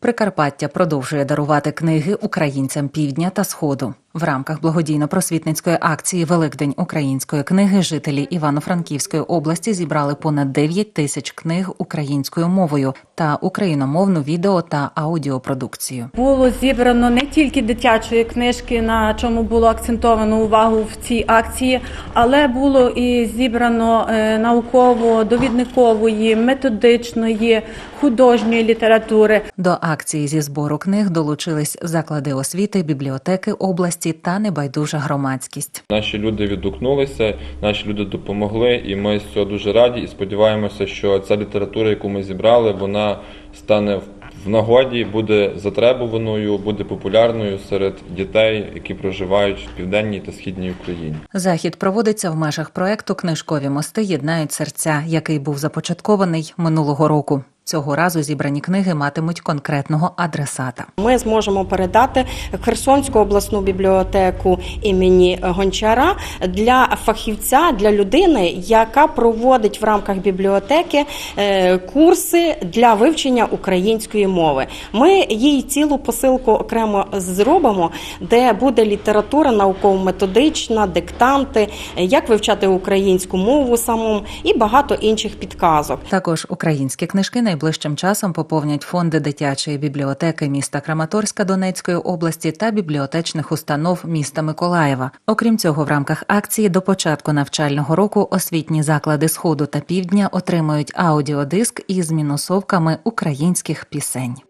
Прикарпаття продовжує дарувати книги українцям півдня та сходу. В рамках благодійно-просвітницької акції Великдень української книги жителі Івано-Франківської області зібрали понад 9 тисяч книг українською мовою та україномовну відео та аудіопродукцію. Було зібрано не тільки дитячої книжки, на чому було акцентовано увагу в цій акції, але було і зібрано е, науково-довідникової, методичної, художньої літератури. До акції зі збору книг долучились заклади освіти, бібліотеки області та небайдужа громадськість. Наші люди відгукнулися, наші люди допомогли, і ми з цього дуже раді. І сподіваємося, що ця література, яку ми зібрали, вона стане в- в нагоді, буде затребуваною, буде популярною серед дітей, які проживають в південній та східній Україні. Захід проводиться в межах проекту Книжкові мости єднають серця, який був започаткований минулого року. Цього разу зібрані книги матимуть конкретного адресата. Ми зможемо передати Херсонську обласну бібліотеку імені Гончара для фахівця, для людини, яка проводить в рамках бібліотеки е, курси для вивчення української мови. Ми їй цілу посилку окремо зробимо, де буде література науково-методична, диктанти, як вивчати українську мову самому і багато інших підказок. Також українські книжки найближчим часом поповнять фонди дитячої бібліотеки міста Краматорська Донецької області та бібліотечних установ міста Миколаєва. Окрім цього, в рамках акції до початку навчального року освітні заклади сходу та півдня отримують аудіодиск із мінусовками українських пісень.